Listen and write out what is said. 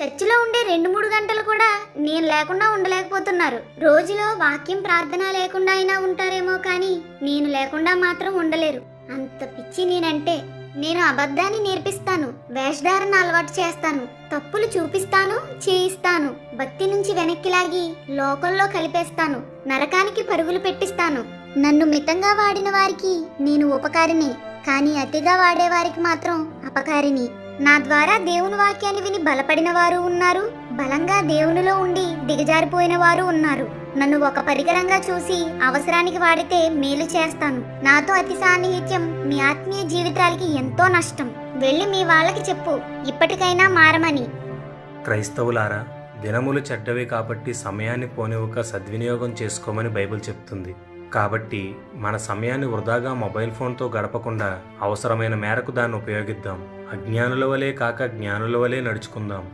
చర్చిలో ఉండే రెండు మూడు గంటలు కూడా నేను లేకుండా ఉండలేకపోతున్నారు. రోజులో వాక్యం ప్రార్థన లేకుండా అయినా ఉంటారేమో కానీ నేను లేకుండా మాత్రం ఉండలేరు. అంత పిచ్చి నేనంటే నేను అబద్ధాన్ని నేర్పిస్తాను వేషధారణ అలవాటు చేస్తాను తప్పులు చూపిస్తాను చేయిస్తాను భక్తి నుంచి వెనక్కి లాగి లోకంలో కలిపేస్తాను నరకానికి పరుగులు పెట్టిస్తాను. నన్ను మితంగా వాడిన వారికి నేను ఉపకారిని కానీ అతిగా వాడేవారికి మాత్రం అపకారిని. నా ద్వారా దేవుని వాక్యాన్ని విని బలపడిన వారు ఉన్నారు. బలంగా దేవునిలో ఉండి దిగజారిపోయిన వారు ఉన్నారు. నన్ను ఒక పరికరంగా చూసి అవసరానికి వాడితే మేలు చేస్తాను. నాతో అతి సాన్నిహిత్యం మీ ఆత్మీయ జీవితాలకి ఎంతో నష్టం. వెళ్ళి మీ వాళ్ళకి చెప్పు ఇప్పటికైనా మారమని. క్రైస్తవులారా దినములు చెడ్డవి కాబట్టి సమయాన్ని పోనివ్వక సద్వినియోగం చేసుకోమని బైబిల్ చెప్తుంది. కాబట్టి మన సమయాన్ని వృధాగా మొబైల్ ఫోన్తో గడపకుండా అవసరమైన మేరకు దాన్ని ఉపయోగిద్దాం. అజ్ఞానుల వలె కాక జ్ఞానుల వలె నడుచుకుందాం.